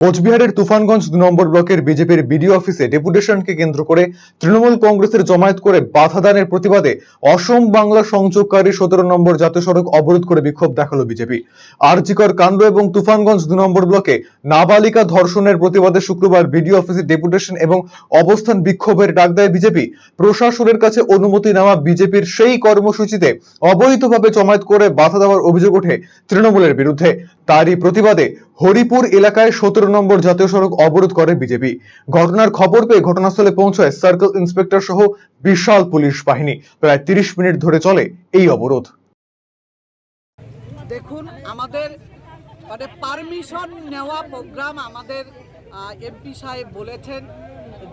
কোচবিহারের তুফানগঞ্জ দু নম্বর ব্লকের বিজেপির বিডিও অফিসে ডেপুটেশনকে কেন্দ্র করে তৃণমূল কংগ্রেসের জমায়েত করে বাধা দানের প্রতিবাদে অসম বাংলা সংযোগকারী সতেরো নম্বর জাতীয় সড়ক অবরোধ করে বিক্ষোভ দেখাল বিজেপি। আরজিকর কাণ্ড এবং তুফানগঞ্জ দু নম্বর ব্লকে নাবালিকা ধর্ষণের প্রতিবাদে শুক্রবার বিডিও অফিসে ডেপুটেশন এবং অবস্থান বিক্ষোভের ডাক দেয় বিজেপি। প্রশাসনের কাছে অনুমতি নেওয়া বিজেপির সেই কর্মসূচিতে অবৈধভাবে জমায়েত করে বাধা দেওয়ার অভিযোগ ওঠে তৃণমূলের বিরুদ্ধে। তারই প্রতিবাদে হরিপুর এলাকায় সতেরো নম্বর জাতীয় সড়ক অবরোধ করে বিজেপি। ঘটনার খবর পেয়ে ঘটনাস্থলে পৌঁছায় সার্কেল ইন্সপেক্টর সহ বিশাল পুলিশ বাহিনী। প্রায় তিরিশ মিনিট ধরে চলে এই অবরোধ। দেখুন, আমাদের মানে পারমিশন নেওয়া প্রোগ্রাম আমাদের এমপি সাহেব বলেছেন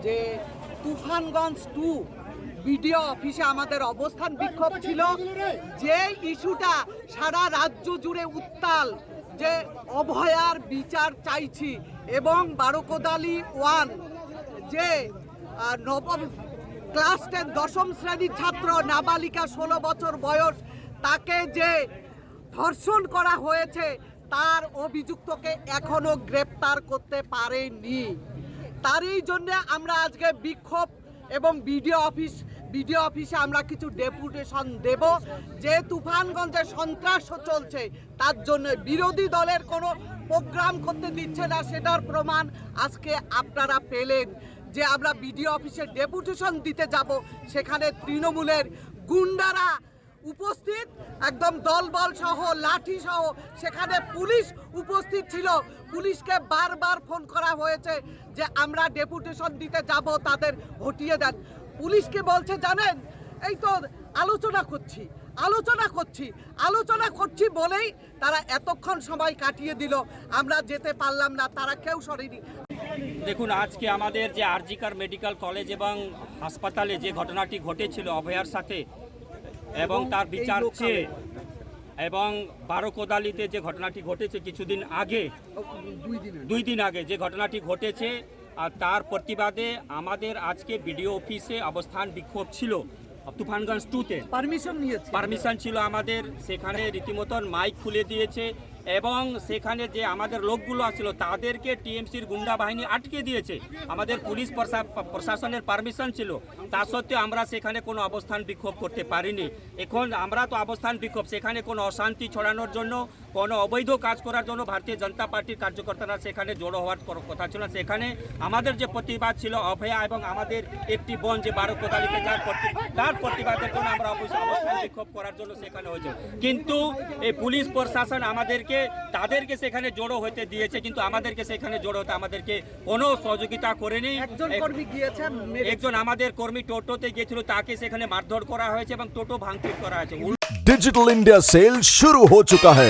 যে তুফানগঞ্জ টু বিডিও অফিসে আমাদের অবস্থান বিক্ষোভ ছিল। যে ইস্যুটা সারা রাজ্য জুড়ে উত্তাল, যে অভয়ার বিচার চাইছি এবং বারোকোদালি ওয়ান, যে নবম ক্লাস টেন দশম শ্রেণির ছাত্র নাবালিকা ষোলো বছর বয়স, তাকে যে ধর্ষণ করা হয়েছে তার অভিযুক্তকে এখনও গ্রেপ্তার করতে পারেনি। তারই জন্য আমরা আজকে বিক্ষোভ এবং বিডিও অফিস, বিডিও অফিসে আমরা কিছু ডেপুটেশন দেব। যে তুফানগঞ্জে সন্ত্রাস চলছে, তার জন্য বিরোধী দলের কোনো প্রোগ্রাম করতে দিচ্ছে না, সেটার প্রমাণ আজকে আপনারা পেলেন। যে আমরা বিডিও অফিসে ডেপুটেশন দিতে যাব, সেখানে তৃণমূলের গুন্ডারা উপস্থিত, একদম দলবল সহ, লাঠি সহ, সেখানে পুলিশ উপস্থিত ছিল। পুলিশকে বারবার ফোন করা হয়েছে যে আমরা ডেপুটেশন দিতে যাব, তাদের হটিয়ে দেন। পুলিশকে বলছে জানেন? এই তো আলোচনা করছি আলোচনা করছি আলোচনা করছি বলেই তারা এতক্ষণ সময় কাটিয়ে দিল। আমরা যেতে পারলাম না, তারা কেউ সরেনি। দেখুন, আজকে আমাদের যে আরজিকার মেডিকেল কলেজ এবং হাসপাতালে যে ঘটনাটি ঘটেছিল, অভয়ার সাথে এবং তার বিচার। চেয়ে এবং বারো কোদালিতে যে ঘটনাটি ঘটেছে কিছুদিন আগে দুই দিন দুই দিন আগে যে ঘটনাটি ঘটেছে আর তার প্রতিবাদে আমাদের আজকে বিডিও অফিসে অবস্থান বিক্ষোভ ছিল তুফানগঞ্জ টুতে। পারমিশন নিয়েছে। পারমিশন ছিল আমাদের সেখানে রীতিমতন মাইক খুলে দিয়েছে। এবং সেখানে যে আমাদের লোকগুলো আসছিল, তাদেরকে টিএমসির গুন্ডা বাহিনী আটকে দিয়েছে। আমাদের পুলিশ প্রশা- প্রশাসনের পারমিশন ছিল। তা সত্ত্বেও আমরা সেখানে কোনো অবস্থান বিক্ষোভ করতে পারিনি। এখন আমরা তো অবস্থান বিক্ষোভ, সেখানে কোনো অশান্তি ছড়ানোর জন্য কোনো অবৈধ কাজ করার জন্য ভারতীয় জনতা পার্টির কার্যকর্তারা সেখানে জড়ো হওয়ার কর- কথা ছিল না। সেখানে আমাদের যে প্রতিবাদ ছিল অভয়া এবং আমাদের একটি বন যে বারো কোদালিতে যার প্রতি- তার প্রতিবাদের জন্য আমরা অবশ্যই অবস্থান বিক্ষোভ করার জন্য সেখানে হয়েছে কিন্তু এই পুলিশ প্রশাসন আমাদেরকে তাদেরকে সেখানে জড়ো হতে দিয়েছে কিন্তু আমাদেরকে সেখানে জড়ো হতে আমাদেরকে কোনো সহযোগিতা করেনি একজন এক- কর্মী গিয়েছে মেরেছে। একজন আমাদের কর্মী টোটোতে গিয়েছিল তাকে সেখানে মারধর করা হয়েছে এবং টোটো ভাঙচুর করা হয়েছে डिजिटल इंडिया सेल शुरू हो चुका है